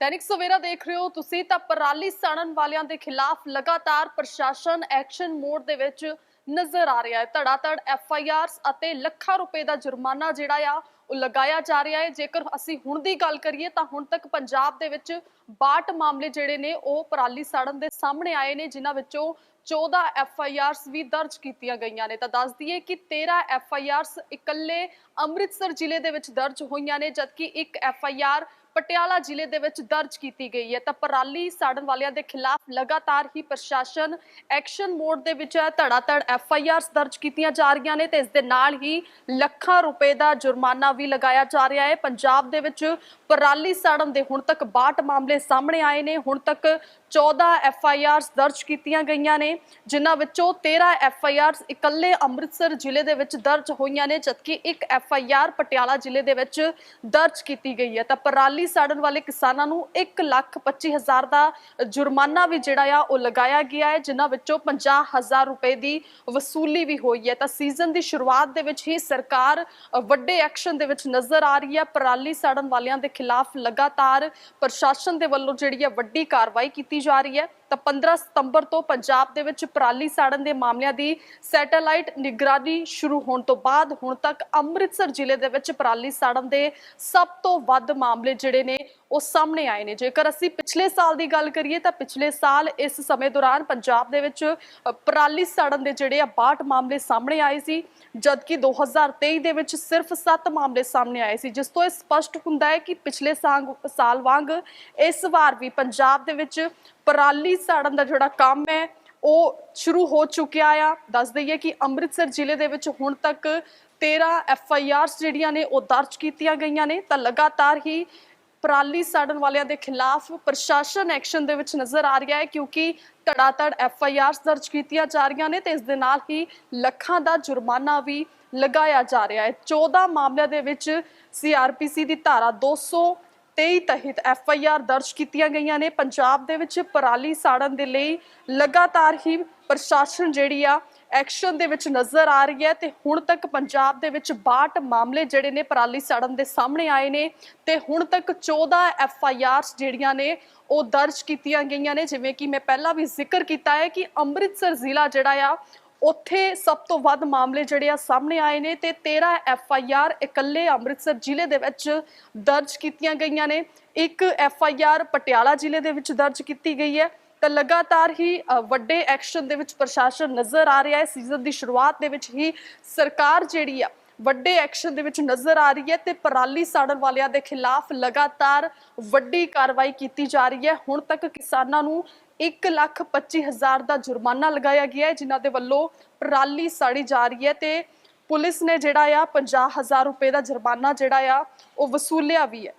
ਦੈਨਿਕ ਸਵੇਰਾ ਦੇਖ ਰਹੇ ਹੋ ਤੁਸੀਂ ਤਾਂ ਪਰਾਲੀ ਸਾੜਨ ਵਾਲਿਆਂ ਦੇ ਖਿਲਾਫ ਲਗਾਤਾਰ ਪ੍ਰਸ਼ਾਸਨ ਐਕਸ਼ਨ ਮੋਡ ਦੇ ਵਿੱਚ ਨਜ਼ਰ ਆ ਰਿਹਾ ਹੈ। ਧੜਾਧੜ ਐਫ ਆਈ ਆਰਸ ਅਤੇ ਲੱਖਾਂ ਰੁਪਏ ਦਾ ਜੁਰਮਾਨਾ ਜਿਹੜਾ ਆ, ਉਹ ਲਗਾਇਆ ਜਾ ਰਿਹਾ ਹੈ। ਜੇਕਰ ਅਸੀਂ ਹੁਣ ਦੀ ਗੱਲ ਕਰੀਏ ਤਾਂ ਹੁਣ ਤੱਕ ਪੰਜਾਬ ਦੇ ਵਿੱਚ 62 ਮਾਮਲੇ ਜਿਹੜੇ ਨੇ, ਉਹ ਪਰਾਲੀ ਸਾੜਨ ਦੇ ਸਾਹਮਣੇ ਆਏ ਨੇ, ਜਿਨ੍ਹਾਂ ਵਿੱਚੋਂ 14 ਐਫ ਆਈ ਆਰਸ ਵੀ ਦਰਜ ਕੀਤੀਆਂ ਗਈਆਂ ਨੇ। ਤਾਂ ਦੱਸ ਦਈਏ ਕਿ 13 ਐਫ ਆਈ ਆਰਸ ਇਕੱਲੇ ਅੰਮ੍ਰਿਤਸਰ ਜ਼ਿਲ੍ਹੇ ਦੇ ਵਿੱਚ ਦਰਜ ਹੋਈਆਂ ਨੇ, ਜਦਕਿ ਇੱਕ ਐਫ ਆਈ ਆਰ ਪਟਿਆਲਾ ਜ਼ਿਲ੍ਹੇ ਦੇ ਵਿੱਚ ਦਰਜ ਕੀਤੀ ਗਈ ਹੈ। ਤਾਂ ਪਰਾਲੀ ਸਾੜਨ ਵਾਲਿਆਂ ਦੇ ਖਿਲਾਫ ਲਗਾਤਾਰ ਹੀ ਪ੍ਰਸ਼ਾਸਨ ਐਕਸ਼ਨ ਮੋਡ ਦੇ ਵਿੱਚ ਹੈ ਧੜਾਧੜ ਐਫ ਆਈ ਆਰਸ ਦਰਜ ਕੀਤੀਆਂ ਜਾ ਰਹੀਆਂ ਨੇ ਤੇ ਇਸ ਦੇ ਨਾਲ ਹੀ ਲੱਖਾਂ ਰੁਪਏ ਦਾ ਜੁਰਮਾਨਾ ਵੀ ਲਗਾਇਆ ਜਾ ਰਿਹਾ ਹੈ। ਪੰਜਾਬ ਦੇ ਵਿੱਚ ਪਰਾਲੀ ਸਾੜਨ ਦੇ ਹੁਣ ਤੱਕ 62 ਮਾਮਲੇ ਸਾਹਮਣੇ ਆਏ ਨੇ। ਹੁਣ ਤੱਕ 14 ਐਫ ਆਈ ਆਰਸ ਦਰਜ ਕੀਤੀਆਂ ਗਈਆਂ ਨੇ, ਜਿਨ੍ਹਾਂ ਵਿੱਚੋਂ 13 ਐਫ ਆਈ ਆਰਸ ਇਕੱਲੇ ਅੰਮ੍ਰਿਤਸਰ ਜ਼ਿਲ੍ਹੇ ਦੇ ਵਿੱਚ ਦਰਜ ਹੋਈਆਂ ਨੇ, ਜਦਕਿ ਇੱਕ ਐਫ ਆਈ ਆਰ ਪਟਿਆਲਾ ਜ਼ਿਲ੍ਹੇ ਦੇ ਵਿੱਚ ਦਰਜ ਕੀਤੀ ਗਈ ਹੈ। ਤਾਂ ਪਰਾਲੀ ਸਾੜਨ ਵਾਲੇ ਕਿਸਾਨਾਂ ਨੂੰ 1 ਲੱਖ 25 ਹਜ਼ਾਰ ਦਾ ਜੁਰਮਾਨਾ ਵੀ ਜਿਹੜਾ ਆ, ਉਹ ਲਗਾਇਆ ਗਿਆ ਹੈ, ਜਿਨ੍ਹਾਂ ਵਿੱਚੋਂ 50 ਹਜ਼ਾਰ ਰੁਪਏ ਦੀ ਵਸੂਲੀ ਵੀ ਹੋਈ ਹੈ। ਤਾਂ ਸੀਜ਼ਨ ਦੀ ਸ਼ੁਰੂਆਤ ਦੇ ਵਿੱਚ ਹੀ ਸਰਕਾਰ ਵੱਡੇ ਐਕਸ਼ਨ ਦੇ ਵਿੱਚ ਨਜ਼ਰ ਆ ਰਹੀ ਹੈ। ਪਰਾਲੀ ਸਾੜਨ ਵਾਲਿਆਂ ਦੇ ਖਿਲਾਫ ਲਗਾਤਾਰ ਪ੍ਰਸ਼ਾਸਨ ਦੇ ਵੱਲੋਂ ਜਿਹੜੀ ਹੈ ਵੱਡੀ ਕਾਰਵਾਈ ਕੀਤੀ ਜਾ ਰਹੀ ਹੈ, ਤਾਂ 15 ਸਤੰਬਰ ਤੋਂ ਪੰਜਾਬ ਦੇ ਵਿੱਚ ਪਰਾਲੀ ਸਾੜਨ ਦੇ ਮਾਮਲਿਆਂ ਦੀ ਸੈਟੇਲਾਈਟ ਨਿਗਰਾਨੀ ਸ਼ੁਰੂ ਹੋਣ ਤੋਂ ਬਾਅਦ ਹੁਣ ਤੱਕ ਅੰਮ੍ਰਿਤਸਰ ਜ਼ਿਲ੍ਹੇ ਦੇ ਵਿੱਚ ਪਰਾਲੀ ਸਾੜਨ ਦੇ ਸਭ ਤੋਂ ਵੱਧ ਮਾਮਲੇ ਜਿਹੜੇ ਨੇ ਉਹ ਸਾਹਮਣੇ ਆਏ ਨੇ। ਜੇਕਰ ਅਸੀਂ ਪਿਛਲੇ ਸਾਲ ਦੀ ਗੱਲ ਕਰੀਏ ਤਾਂ ਪਿਛਲੇ ਸਾਲ ਇਸ ਸਮੇਂ ਦੌਰਾਨ ਪੰਜਾਬ ਦੇ ਵਿੱਚ ਪਰਾਲੀ ਸਾੜਨ ਦੇ ਜਿਹੜੇ ਆ 62 ਮਾਮਲੇ ਸਾਹਮਣੇ ਆਏ ਸੀ, ਜਦਕਿ 2023 ਦੇ ਵਿੱਚ ਸਿਰਫ 7 ਮਾਮਲੇ ਸਾਹਮਣੇ ਆਏ ਸੀ। ਜਿਸ ਤੋਂ ਇਹ ਸਪਸ਼ਟ ਹੁੰਦਾ ਹੈ ਕਿ ਪਿਛਲੇ ਸਾਂਗ- ਸਾਲ ਵਾਂਗ ਇਸ ਵਾਰ ਵੀ ਪੰਜਾਬ ਦੇ ਵਿੱਚ ਪਰਾਲੀ ਸਾੜਨ ਦਾ ਜਿਹੜਾ ਕੰਮ ਹੈ, ਉਹ ਸ਼ੁਰੂ ਹੋ ਚੁੱਕਿਆ ਆ। ਦੱਸ ਦਈਏ ਕਿ ਅੰਮ੍ਰਿਤਸਰ ਜ਼ਿਲ੍ਹੇ ਦੇ ਵਿੱਚ ਹੁਣ ਤੱਕ 13 ਐਫ ਆਈ ਆਰਸ ਜਿਹੜੀਆਂ ਨੇ, ਉਹ ਦਰਜ ਕੀਤੀਆਂ ਗਈਆਂ ਨੇ। ਤਾਂ ਲਗਾਤਾਰ ਹੀ ਪਰਾਲੀ ਸਾੜਨ ਵਾਲਿਆਂ ਦੇ ਖਿਲਾਫ ਪ੍ਰਸ਼ਾਸਨ ਐਕਸ਼ਨ ਦੇ ਵਿੱਚ ਨਜ਼ਰ ਆ ਰਿਹਾ ਹੈ ਕਿਉਂਕਿ ਧੜਾਧੜ ਐਫ ਆਈ ਆਰਸ ਦਰਜ ਕੀਤੀਆਂ ਜਾ ਰਹੀਆਂ ਨੇ ਤੇ ਇਸ ਦੇ ਨਾਲ ਹੀ ਲੱਖਾਂ ਦਾ ਜੁਰਮਾਨਾ ਵੀ ਲਗਾਇਆ ਜਾ ਰਿਹਾ ਹੈ। 14 ਮਾਮਲਿਆਂ ਦੇ ਵਿੱਚ ਸੀਆਰਪੀਸੀ ਦੀ ਧਾਰਾ 223 ਤਹਿਤ ਐਫ ਆਈ ਆਰ ਦਰਜ ਕੀਤੀਆਂ ਗਈਆਂ ਨੇ। ਪੰਜਾਬ ਦੇ ਵਿੱਚ ਪਰਾਲੀ ਸਾੜਨ ਦੇ ਲਈ ਲਗਾਤਾਰ ਹੀ ਪ੍ਰਸ਼ਾਸਨ ਜਿਹੜੀ ਆ ਐਕਸ਼ਨ ਦੇ ਵਿੱਚ ਨਜ਼ਰ ਆ ਰਹੀ ਹੈ ਤੇ ਹੁਣ ਤੱਕ ਪੰਜਾਬ ਦੇ ਵਿੱਚ 62 ਮਾਮਲੇ ਜਿਹੜੇ ਨੇ ਪਰਾਲੀ ਸਾੜਨ ਦੇ ਸਾਹਮਣੇ ਆਏ ਨੇ ਤੇ ਹੁਣ ਤੱਕ 14 ਐਫ ਆਈ ਆਰਸ ਜਿਹੜੀਆਂ ਨੇ ਉਹ ਦਰਜ ਕੀਤੀਆਂ ਗਈਆਂ ਨੇ। ਜਿਵੇਂ ਕਿ ਮੈਂ ਪਹਿਲਾਂ ਵੀ ਜ਼ਿਕਰ ਕੀਤਾ ਹੈ ਕਿ ਅੰਮ੍ਰਿਤਸਰ ਜ਼ਿਲ੍ਹਾ ਜਿਹੜਾ ਆ, ਉੱਥੇ ਸਭ ਤੋਂ ਵੱਧ ਮਾਮਲੇ ਜਿਹੜੇ ਆ ਸਾਹਮਣੇ ਆਏ ਨੇ ਤੇ 13 ਐਫ ਆਈ ਆਰ ਇਕੱਲੇ ਅੰਮ੍ਰਿਤਸਰ ਜ਼ਿਲ੍ਹੇ ਦੇ ਵਿੱਚ ਦਰਜ ਕੀਤੀਆਂ ਗਈਆਂ ਨੇ। ਇੱਕ ਐਫ ਆਈ ਆਰ ਪਟਿਆਲਾ ਜ਼ਿਲ੍ਹੇ ਦੇ ਵਿੱਚ ਦਰਜ ਕੀਤੀ ਗਈ ਹੈ। ਤਾਂ ਲਗਾਤਾਰ ਹੀ ਵੱਡੇ ਐਕਸ਼ਨ ਦੇ ਵਿੱਚ ਪ੍ਰਸ਼ਾਸਨ ਨਜ਼ਰ ਆ ਰਿਹਾ ਹੈ। ਸੀਜ਼ਨ ਦੀ ਸ਼ੁਰੂਆਤ ਦੇ ਵਿੱਚ ਹੀ ਸਰਕਾਰ ਜਿਹੜੀ ਆ, ਵੱਡੇ ਐਕਸ਼ਨ ਦੇ ਵਿੱਚ ਨਜ਼ਰ ਆ ਰਹੀ ਹੈ ਤੇ ਪਰਾਲੀ ਸਾੜਨ ਵਾਲਿਆਂ ਦੇ ਖਿਲਾਫ ਲਗਾਤਾਰ ਵੱਡੀ ਕਾਰਵਾਈ ਕੀਤੀ ਜਾ ਰਹੀ ਹੈ। ਹੁਣ ਤੱਕ ਕਿਸਾਨਾਂ ਨੂੰ 1 ਲੱਖ 25 ਹਜ਼ਾਰ ਦਾ ਜੁਰਮਾਨਾ ਲਗਾਇਆ ਗਿਆ ਹੈ, ਜਿਨ੍ਹਾਂ ਦੇ ਵੱਲੋਂ ਪਰਾਲੀ ਸਾੜੀ ਜਾ ਰਹੀ ਹੈ ਤੇ ਪੁਲਿਸ ਨੇ ਜਿਹੜਾ ਆ 50 ਹਜ਼ਾਰ ਰੁਪਏ ਦਾ ਜੁਰਮਾਨਾ ਜਿਹੜਾ ਆ, ਉਹ ਵਸੂਲਿਆ ਵੀ ਹੈ।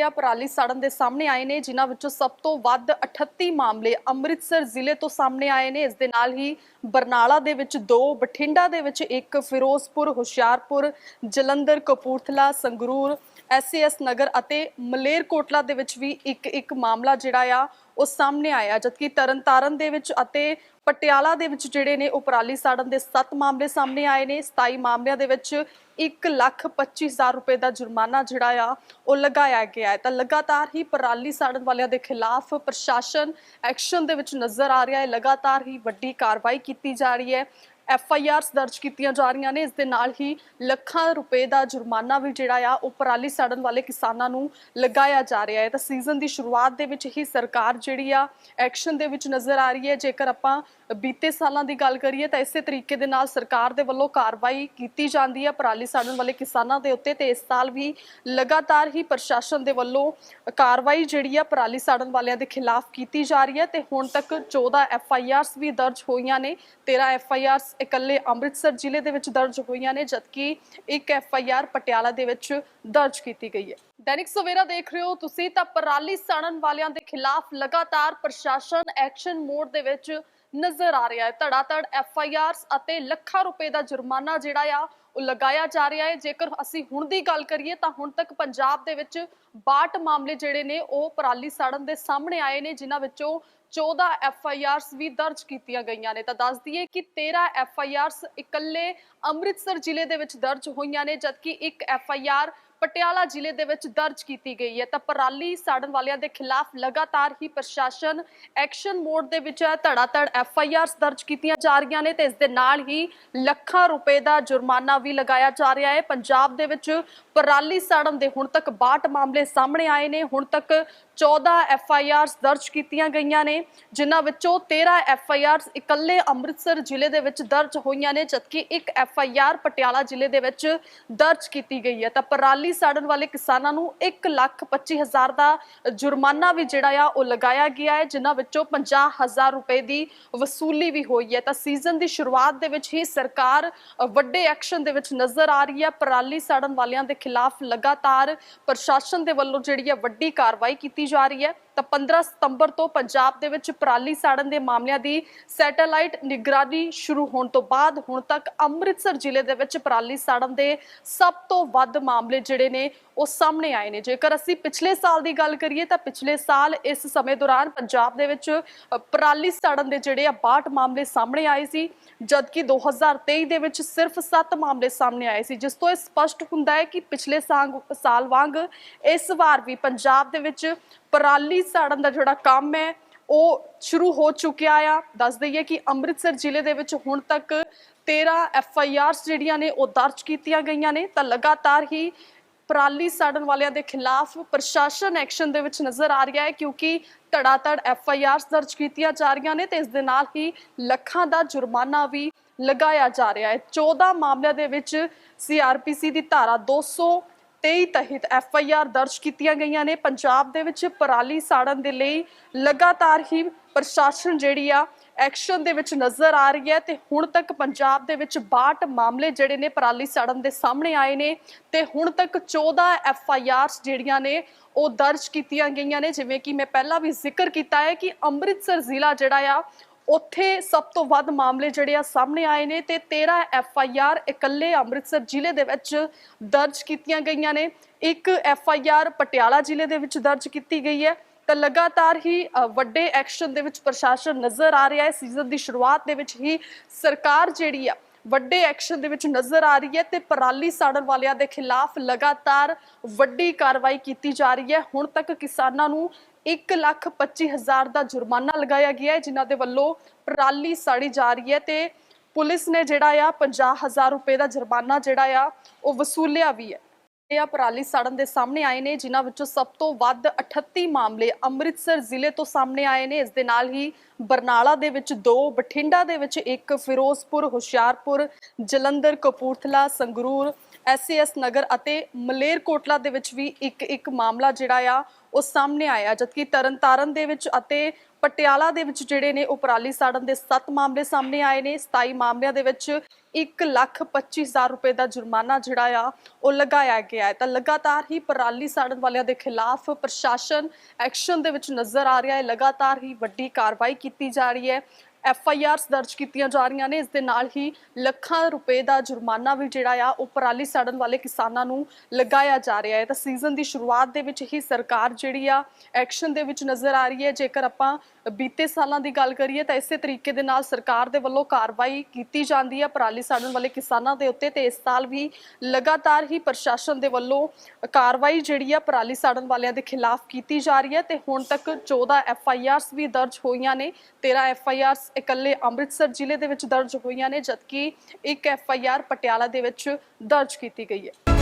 ਆ ਪਰਾਲੀ ਸਾੜਨ ਦੇ ਸਾਹਮਣੇ ਆਏ ਨੇ, ਜਿਨ੍ਹਾਂ ਵਿੱਚੋਂ ਸਭ ਤੋਂ ਵੱਧ 38 ਮਾਮਲੇ ਅੰਮ੍ਰਿਤਸਰ ਜ਼ਿਲ੍ਹੇ ਤੋਂ ਸਾਹਮਣੇ ਆਏ ਨੇ। ਇਸ ਦੇ ਨਾਲ ਹੀ ਬਰਨਾਲਾ ਦੇ ਵਿੱਚ ਦੋ, ਬਠਿੰਡਾ ਦੇ ਵਿੱਚ ਇੱਕ, ਫਿਰੋਜ਼ਪੁਰ, ਹੁਸ਼ਿਆਰਪੁਰ, ਜਲੰਧਰ, ਕਪੂਰਥਲਾ, ਸੰਗਰੂਰ ਐਸਸੀਐਸ ਨਗਰ ਅਤੇ ਮਲੇਰਕੋਟਲਾ ਦੇ ਵਿੱਚ ਵੀ ਇੱਕ ਇੱਕ ਮਾਮਲਾ ਜਿਹੜਾ ਆ, ਉਹ ਸਾਹਮਣੇ ਆਇਆ ਜਦਕਿ ਤਰਨਤਾਰਨ ਦੇ ਵਿੱਚ ਅਤੇ ਪਟਿਆਲਾ ਦੇ ਵਿੱਚ ਜਿਹੜੇ ਨੇ, ਉਹ ਪਰਾਲੀ ਸਾੜਨ ਦੇ 7 ਮਾਮਲੇ ਸਾਹਮਣੇ ਆਏ ਨੇ। 27 ਮਾਮਲਿਆਂ ਦੇ ਵਿੱਚ 1 ਲੱਖ 25 ਹਜ਼ਾਰ ਰੁਪਏ ਦਾ ਜੁਰਮਾਨਾ ਜਿਹੜਾ ਆ, ਉਹ ਲਗਾਇਆ ਗਿਆ ਹੈ। ਤਾਂ ਲਗਾਤਾਰ ਹੀ ਪਰਾਲੀ ਸਾੜਨ ਵਾਲਿਆਂ ਦੇ ਖਿਲਾਫ ਪ੍ਰਸ਼ਾਸਨ ਐਕਸ਼ਨ ਦੇ ਵਿੱਚ ਨਜ਼ਰ ਆ ਰਿਹਾ ਹੈ। ਲਗਾਤਾਰ ਹੀ ਵੱਡੀ ਕਾਰਵਾਈ ਕੀਤੀ ਜਾ ਰਹੀ ਹੈ। ਐਫ ਆਈ ਆਰਸ ਦਰਜ ਕੀਤੀਆਂ ਜਾ ਰਹੀਆਂ ਨੇ। ਇਸ ਦੇ ਨਾਲ ਹੀ ਲੱਖਾਂ ਰੁਪਏ ਦਾ ਜੁਰਮਾਨਾ ਵੀ ਜਿਹੜਾ ਆ, ਉਹ ਪਰਾਲੀ ਸਾੜਨ ਵਾਲੇ ਕਿਸਾਨਾਂ ਨੂੰ ਲਗਾਇਆ ਜਾ ਰਿਹਾ ਹੈ। ਤਾਂ ਸੀਜ਼ਨ ਦੀ ਸ਼ੁਰੂਆਤ ਦੇ ਵਿੱਚ ਹੀ ਸਰਕਾਰ ਜਿਹੜੀ ਆ, ਐਕਸ਼ਨ ਦੇ ਵਿੱਚ ਨਜ਼ਰ ਆ ਰਹੀ ਹੈ। ਜੇਕਰ ਆਪਾਂ ਬੀਤੇ ਸਾਲਾਂ ਦੀ ਗੱਲ ਕਰੀਏ, ਤਾਂ ਇਸੇ ਤਰੀਕੇ ਦੇ ਨਾਲ ਸਰਕਾਰ ਦੇ ਵੱਲੋਂ ਕਾਰਵਾਈ ਕੀਤੀ ਜਾਂਦੀ ਹੈ ਪਰਾਲੀ ਸਾੜਨ ਵਾਲੇ ਕਿਸਾਨਾਂ ਦੇ ਉੱਤੇ। ਤੇ ਇਸ ਸਾਲ ਵੀ ਲਗਾਤਾਰ ਹੀ ਪ੍ਰਸ਼ਾਸਨ ਦੇ ਵੱਲੋਂ ਕਾਰਵਾਈ ਜਿਹੜੀ ਆ, ਪਰਾਲੀ ਸਾੜਨ ਵਾਲਿਆਂ ਦੇ ਖਿਲਾਫ ਕੀਤੀ ਜਾ ਰਹੀ ਹੈ। ਤੇ ਹੁਣ ਤੱਕ 14 ਐਫ ਆਈ ਆਰਸ ਵੀ ਦਰਜ ਹੋਈਆਂ ਨੇ। 13 ਐਫ ਆਈ ਆਰਸ ਇਕੱਲੇ ਅੰਮ੍ਰਿਤਸਰ ਜ਼ਿਲ੍ਹੇ ਦੇ ਵਿੱਚ ਦਰਜ ਹੋਈਆਂ ਨੇ, ਜਦਕਿ ਇੱਕ ਐਫ ਆਈ ਆਰ ਪਟਿਆਲਾ ਦੇ ਵਿੱਚ ਦਰਜ ਕੀਤੀ ਗਈ ਹੈ। ਦੈਨਿਕ ਸਵੇਰਾ ਦੇਖ ਰਹੇ ਹੋ ਤੁਸੀਂ ਤਾਂ ਪਰਾਲੀ ਸਾੜਨ ਵਾਲਿਆਂ ਦੇ ਖਿਲਾਫ ਲਗਾਤਾਰ ਪ੍ਰਸ਼ਾਸਨ ਐਕਸ਼ਨ ਮੋਡ ਦੇ ਵਿੱਚ ਨਜ਼ਰ ਆ ਰਿਹਾ ਹੈ। ਧੜਾਧੜ ਐਫ ਆਈ ਆਰਸ ਅਤੇ ਲੱਖਾਂ ਰੁਪਏ ਦਾ ਜੁਰਮਾਨਾ ਜਿਹੜਾ ਆ, ਉਹ ਲਗਾਇਆ ਜਾ ਰਿਹਾ ਹੈ। ਜੇਕਰ ਅਸੀਂ ਹੁਣ ਦੀ ਗੱਲ ਕਰੀਏ ਤਾਂ ਹੁਣ ਤੱਕ ਪੰਜਾਬ ਦੇ ਵਿੱਚ 62 ਮਾਮਲੇ ਜਿਹੜੇ ਨੇ, ਉਹ ਪਰਾਲੀ ਸਾੜਨ ਦੇ ਸਾਹਮਣੇ ਆਏ ਨੇ, ਜਿਨ੍ਹਾਂ ਵਿੱਚੋਂ 14 ਐਫ ਆਈ ਆਰਸ ਵੀ ਦਰਜ ਕੀਤੀਆਂ ਗਈਆਂ ਨੇ। ਤਾਂ ਦੱਸ ਦਈਏ ਕਿ 13 ਐਫ ਆਈ ਆਰਸ ਇਕੱਲੇ ਅੰਮ੍ਰਿਤਸਰ ਜ਼ਿਲ੍ਹੇ ਦੇ ਵਿੱਚ ਦਰਜ ਹੋਈਆਂ ਨੇ, ਜਦਕਿ ਇੱਕ ਐਫ ਆਈ ਆਰ ਪਟਿਆਲਾ ਜ਼ਿਲ੍ਹੇ ਦੇ ਵਿੱਚ ਦਰਜ ਕੀਤੀ ਗਈ ਹੈ। ਤਾਂ ਪਰਾਲੀ ਸਾੜਨ ਵਾਲਿਆਂ ਦੇ ਖਿਲਾਫ ਲਗਾਤਾਰ ਹੀ ਪ੍ਰਸ਼ਾਸਨ ਐਕਸ਼ਨ ਮੋਡ ਦੇ ਵਿੱਚ ਹੈ ਧੜਾਧੜ ਐਫ ਆਈ ਆਰਸ ਦਰਜ ਕੀਤੀਆਂ ਜਾ ਰਹੀਆਂ ਨੇ ਤੇ ਇਸ ਦੇ ਨਾਲ ਹੀ ਲੱਖਾਂ ਰੁਪਏ ਦਾ ਜੁਰਮਾਨਾ ਵੀ ਲਗਾਇਆ ਜਾ ਰਿਹਾ ਹੈ। ਪੰਜਾਬ ਦੇ ਵਿੱਚ ਪਰਾਲੀ ਸਾੜਨ ਦੇ ਹੁਣ ਤੱਕ 62 ਮਾਮਲੇ ਸਾਹਮਣੇ ਆਏ ਨੇ। ਹੁਣ ਤੱਕ 14 ਐਫ ਆਈ ਆਰਸ ਦਰਜ ਕੀਤੀਆਂ ਗਈਆਂ ਨੇ, ਜਿਨ੍ਹਾਂ ਵਿੱਚੋਂ 13 ਐਫ ਆਈ ਆਰਸ ਇਕੱਲੇ ਅੰਮ੍ਰਿਤਸਰ ਜ਼ਿਲ੍ਹੇ ਦੇ ਵਿੱਚ ਦਰਜ ਹੋਈਆਂ ਨੇ, ਜਦਕਿ ਇੱਕ ਐਫ ਆਈ ਆਰ ਪਟਿਆਲਾ ਜ਼ਿਲ੍ਹੇ ਦੇ ਵਿੱਚ ਦਰਜ ਕੀਤੀ ਗਈ ਹੈ। ਤਾਂ ਪਰਾਲੀ ਸਾੜਨ ਵਾਲੇ ਕਿਸਾਨਾਂ ਨੂੰ 1 ਲੱਖ 25 ਹਜ਼ਾਰ ਦਾ ਜੁਰਮਾਨਾ ਵੀ ਜਿਹੜਾ ਆ, ਉਹ ਲਗਾਇਆ ਗਿਆ ਹੈ, ਜਿਨ੍ਹਾਂ ਵਿੱਚੋਂ 50 ਹਜ਼ਾਰ ਰੁਪਏ ਦੀ ਵਸੂਲੀ ਵੀ ਹੋਈ ਹੈ। ਤਾਂ ਸੀਜ਼ਨ ਦੀ ਸ਼ੁਰੂਆਤ ਦੇ ਵਿੱਚ ਹੀ ਸਰਕਾਰ ਵੱਡੇ ਐਕਸ਼ਨ ਦੇ ਵਿੱਚ ਨਜ਼ਰ ਆ ਰਹੀ ਹੈ। ਪਰਾਲੀ ਸਾੜਨ ਵਾਲਿਆਂ ਦੇ ਖਿਲਾਫ ਲਗਾਤਾਰ ਪ੍ਰਸ਼ਾਸਨ ਦੇ ਵੱਲੋਂ ਜਿਹੜੀ ਹੈ ਵੱਡੀ ਕਾਰਵਾਈ ਕੀਤੀ ਜਾ ਰਹੀ ਹੈ ਤਾਂ 15 ਸਤੰਬਰ ਤੋਂ ਪੰਜਾਬ ਦੇ ਵਿੱਚ ਪਰਾਲੀ ਸਾੜਨ ਦੇ ਮਾਮਲਿਆਂ ਦੀ ਸੈਟੇਲਾਈਟ ਨਿਗਰਾਨੀ ਸ਼ੁਰੂ ਹੋਣ ਤੋਂ ਬਾਅਦ ਹੁਣ ਤੱਕ ਅੰਮ੍ਰਿਤਸਰ ਜ਼ਿਲ੍ਹੇ ਦੇ ਵਿੱਚ ਪਰਾਲੀ ਸਾੜਨ ਦੇ ਸਭ ਤੋਂ ਵੱਧ ਮਾਮਲੇ ਜਿਹੜੇ ਨੇ ਉਹ ਸਾਹਮਣੇ ਆਏ ਨੇ। ਜੇਕਰ ਅਸੀਂ ਪਿਛਲੇ ਸਾਲ ਦੀ ਗੱਲ ਕਰੀਏ ਤਾਂ ਪਿਛਲੇ ਸਾਲ ਇਸ ਸਮੇਂ ਦੌਰਾਨ ਪੰਜਾਬ ਦੇ ਵਿੱਚ ਪਰਾਲੀ ਸਾੜਨ ਦੇ ਜਿਹੜੇ ਆ 62 ਮਾਮਲੇ ਸਾਹਮਣੇ ਆਏ ਸੀ, ਜਦਕਿ 2023 ਦੇ ਵਿੱਚ ਸਿਰਫ 7 ਮਾਮਲੇ ਸਾਹਮਣੇ ਆਏ ਸੀ, ਜਿਸ ਤੋਂ ਇਹ ਸਪਸ਼ਟ ਹੁੰਦਾ ਹੈ ਕਿ ਪਿਛਲੇ ਸਾਂਗ- ਸਾਲ ਵਾਂਗ ਇਸ ਵਾਰ ਵੀ ਪੰਜਾਬ ਦੇ ਵਿੱਚ ਪਰਾਲੀ ਸਾੜਨ ਦਾ ਜਿਹੜਾ ਕੰਮ ਹੈ, ਉਹ ਸ਼ੁਰੂ ਹੋ ਚੁੱਕਿਆ ਆ। ਦੱਸ ਦਈਏ ਕਿ ਅੰਮ੍ਰਿਤਸਰ ਜ਼ਿਲ੍ਹੇ ਦੇ ਵਿੱਚ ਹੁਣ ਤੱਕ 13 ਐਫ ਆਈ ਆਰਸ ਜਿਹੜੀਆਂ ਨੇ, ਉਹ ਦਰਜ ਕੀਤੀਆਂ ਗਈਆਂ ਨੇ। ਤਾਂ ਲਗਾਤਾਰ ਹੀ ਪਰਾਲੀ ਸਾੜਨ ਵਾਲਿਆਂ ਦੇ ਖਿਲਾਫ ਪ੍ਰਸ਼ਾਸਨ ਐਕਸ਼ਨ ਦੇ ਵਿੱਚ ਨਜ਼ਰ ਆ ਰਿਹਾ ਹੈ, ਕਿਉਂਕਿ ਧੜਾਧੜ ਐਫ ਆਈ ਆਰਸ ਦਰਜ ਕੀਤੀਆਂ ਜਾ ਰਹੀਆਂ ਨੇ ਤੇ ਇਸ ਦੇ ਨਾਲ ਹੀ ਲੱਖਾਂ ਦਾ ਜੁਰਮਾਨਾ ਵੀ ਲਗਾਇਆ ਜਾ ਰਿਹਾ ਹੈ। 14 ਮਾਮਲਿਆਂ ਦੇ ਵਿੱਚ ਸੀਆਰਪੀਸੀ ਦੀ ਧਾਰਾ 200 23 ਤਹਿਤ ਐਫ ਆਈ ਆਰ ਦਰਜ ਕੀਤੀਆਂ ਗਈਆਂ ਨੇ। ਪੰਜਾਬ ਦੇ ਵਿੱਚ ਪਰਾਲੀ ਸਾੜਨ ਦੇ ਲਈ ਲਗਾਤਾਰ ਹੀ ਪ੍ਰਸ਼ਾਸਨ ਜਿਹੜੀ ਆ, ਐਕਸ਼ਨ ਦੇ ਵਿੱਚ ਨਜ਼ਰ ਆ ਰਹੀ ਹੈ ਤੇ ਹੁਣ ਤੱਕ ਪੰਜਾਬ ਦੇ ਵਿੱਚ 62 ਮਾਮਲੇ ਜਿਹੜੇ ਨੇ ਪਰਾਲੀ ਸਾੜਨ ਦੇ ਸਾਹਮਣੇ ਆਏ ਨੇ ਤੇ ਹੁਣ ਤੱਕ 14 ਐਫ ਆਈ ਆਰਸ ਜਿਹੜੀਆਂ ਨੇ ਉਹ ਦਰਜ ਕੀਤੀਆਂ ਗਈਆਂ ਨੇ। ਜਿਵੇਂ ਕਿ ਮੈਂ ਪਹਿਲਾਂ ਵੀ ਜ਼ਿਕਰ ਕੀਤਾ ਹੈ ਕਿ ਅੰਮ੍ਰਿਤਸਰ ਜ਼ਿਲ੍ਹਾ ਜਿਹੜਾ ਆ ਉੱਥੇ ਸਭ ਤੋਂ ਵੱਧ ਮਾਮਲੇ ਜਿਹੜੇ ਆ ਸਾਹਮਣੇ ਆਏ ਨੇ ਤੇ 13 ਐਫ ਆਈ ਆਰ ਇਕੱਲੇ ਅੰਮ੍ਰਿਤਸਰ ਜ਼ਿਲ੍ਹੇ ਦੇ ਵਿੱਚ ਦਰਜ ਕੀਤੀਆਂ ਗਈਆਂ ਨੇ। ਇੱਕ ਐਫ ਆਈ ਆਰ ਪਟਿਆਲਾ ਜ਼ਿਲ੍ਹੇ ਦੇ ਵਿੱਚ ਦਰਜ ਕੀਤੀ ਗਈ ਹੈ। ਤਾਂ ਲਗਾਤਾਰ ਹੀ ਵੱਡੇ ਐਕਸ਼ਨ ਦੇ ਵਿੱਚ ਪ੍ਰਸ਼ਾਸਨ ਨਜ਼ਰ ਆ ਰਿਹਾ ਹੈ। ਸੀਜ਼ਨ ਦੀ ਸ਼ੁਰੂਆਤ ਦੇ ਵਿੱਚ ਹੀ ਸਰਕਾਰ ਜਿਹੜੀ ਆ ਵੱਡੇ ਐਕਸ਼ਨ ਦੇ ਵਿੱਚ ਨਜ਼ਰ ਆ ਰਹੀ ਹੈ ਤੇ ਪਰਾਲੀ ਸਾੜਨ ਵਾਲਿਆਂ ਦੇ ਖਿਲਾਫ ਲਗਾਤਾਰ ਵੱਡੀ ਕਾਰਵਾਈ ਕੀਤੀ ਜਾ ਰਹੀ ਹੈ। ਹੁਣ ਤੱਕ ਕਿਸਾਨਾਂ ਨੂੰ 1 ਲੱਖ 25 ਹਜ਼ਾਰ ਦਾ ਜੁਰਮਾਨਾ ਲਗਾਇਆ ਗਿਆ ਹੈ, ਜਿਨ੍ਹਾਂ ਦੇ ਵੱਲੋਂ ਪਰਾਲੀ ਸਾੜੀ ਜਾ ਰਹੀ ਹੈ ਤੇ ਪੁਲਿਸ ਨੇ ਜਿਹੜਾ ਆ 50 ਹਜ਼ਾਰ ਰੁਪਏ ਦਾ ਜੁਰਮਾਨਾ ਜਿਹੜਾ ਆ, ਉਹ ਵਸੂਲਿਆ ਵੀ ਹੈ। ਇਹ ਪਰਾਲੀ ਸਾੜਨ ਦੇ ਸਾਹਮਣੇ ਆਏ ਨੇ, ਜਿਨ੍ਹਾਂ ਵਿੱਚੋਂ ਸਭ ਤੋਂ ਵੱਧ 38 ਮਾਮਲੇ ਅੰਮ੍ਰਿਤਸਰ ਜ਼ਿਲ੍ਹੇ ਤੋਂ ਸਾਹਮਣੇ ਆਏ ਨੇ। ਇਸ ਦੇ ਨਾਲ ਹੀ ਬਰਨਾਲਾ ਦੇ ਵਿੱਚ ਦੋ, ਬਠਿੰਡਾ ਦੇ ਵਿੱਚ ਇੱਕ, ਫਿਰੋਜ਼ਪੁਰ, ਹੁਸ਼ਿਆਰਪੁਰ, ਜਲੰਧਰ, ਕਪੂਰਥਲਾ, ਸੰਗਰੂਰ ਐਸਐਸ ਨਗਰ ਅਤੇ ਮਲੇਰਕੋਟਲਾ ਦੇ ਵਿੱਚ ਵੀ ਇੱਕ ਇੱਕ ਮਾਮਲਾ ਜਿਹੜਾ ਆ, ਉਹ ਸਾਹਮਣੇ ਆਇਆ। ਜਦਕਿ ਤਰਨਤਾਰਨ ਦੇ ਵਿੱਚ ਅਤੇ ਪਟਿਆਲਾ ਦੇ ਵਿੱਚ ਜਿਹੜੇ ਨੇ ਉਹ ਪਰਾਲੀ ਸਾੜਨ ਦੇ 7 ਮਾਮਲੇ ਸਾਹਮਣੇ ਆਏ ਨੇ। 27 ਮਾਮਲਿਆਂ ਦੇ ਵਿੱਚ 1 ਲੱਖ 25 ਹਜ਼ਾਰ ਰੁਪਏ ਦਾ ਜੁਰਮਾਨਾ ਜਿਹੜਾ ਆ, ਉਹ ਲਗਾਇਆ ਗਿਆ ਹੈ। ਤਾਂ ਲਗਾਤਾਰ ਹੀ ਪਰਾਲੀ ਸਾੜਨ ਵਾਲਿਆਂ ਦੇ ਖਿਲਾਫ ਪ੍ਰਸ਼ਾਸਨ ਐਕਸ਼ਨ ਦੇ ਵਿੱਚ ਨਜ਼ਰ ਆ ਰਿਹਾ ਹੈ। ਲਗਾਤਾਰ ਹੀ ਵੱਡੀ ਕਾਰਵਾਈ ਕੀਤੀ ਜਾ ਰਹੀ ਹੈ। ਐਫ ਆਈ ਆਰਸ ਦਰਜ ਕੀਤੀਆਂ ਜਾ ਰਹੀਆਂ ਨੇ। ਇਸ ਦੇ ਨਾਲ ਹੀ ਲੱਖਾਂ ਰੁਪਏ ਦਾ ਜੁਰਮਾਨਾ ਵੀ ਜਿਹੜਾ ਆ, ਉਹ ਪਰਾਲੀ ਸਾੜਨ ਵਾਲੇ ਕਿਸਾਨਾਂ ਨੂੰ ਲਗਾਇਆ ਜਾ ਰਿਹਾ ਹੈ। ਤਾਂ ਸੀਜ਼ਨ ਦੀ ਸ਼ੁਰੂਆਤ ਦੇ ਵਿੱਚ ਹੀ ਸਰਕਾਰ ਜਿਹੜੀ ਆ, ਐਕਸ਼ਨ ਦੇ ਵਿੱਚ ਨਜ਼ਰ ਆ ਰਹੀ ਹੈ। ਜੇਕਰ ਆਪਾਂ ਬੀਤੇ ਸਾਲਾਂ ਦੀ ਗੱਲ ਕਰੀਏ, ਤਾਂ ਇਸੇ ਤਰੀਕੇ ਦੇ ਨਾਲ ਸਰਕਾਰ ਦੇ ਵੱਲੋਂ ਕਾਰਵਾਈ ਕੀਤੀ ਜਾਂਦੀ ਹੈ ਪਰਾਲੀ ਸਾੜਨ ਵਾਲੇ ਕਿਸਾਨਾਂ ਦੇ ਉੱਤੇ। ਤੇ ਇਸ ਸਾਲ ਵੀ ਲਗਾਤਾਰ ਹੀ ਪ੍ਰਸ਼ਾਸਨ ਦੇ ਵੱਲੋਂ ਕਾਰਵਾਈ ਜਿਹੜੀ ਆ, ਪਰਾਲੀ ਸਾੜਨ ਵਾਲਿਆਂ ਦੇ ਖਿਲਾਫ ਕੀਤੀ ਜਾ ਰਹੀ ਹੈ। ਤੇ ਹੁਣ ਤੱਕ 14 ਐਫ ਆਈ ਆਰਸ ਵੀ ਦਰਜ ਹੋਈਆਂ ਨੇ। 13 ਐਫ ਆਈ ਆਰਸ ਇਕੱਲੇ ਅੰਮ੍ਰਿਤਸਰ ਜ਼ਿਲ੍ਹੇ ਦੇ ਵਿੱਚ ਦਰਜ ਹੋਈਆਂ ਨੇ, ਜਦਕਿ ਇੱਕ ਐਫ ਆਈ ਆਰ ਪਟਿਆਲਾ ਦੇ ਵਿੱਚ ਦਰਜ ਕੀਤੀ ਗਈ ਹੈ।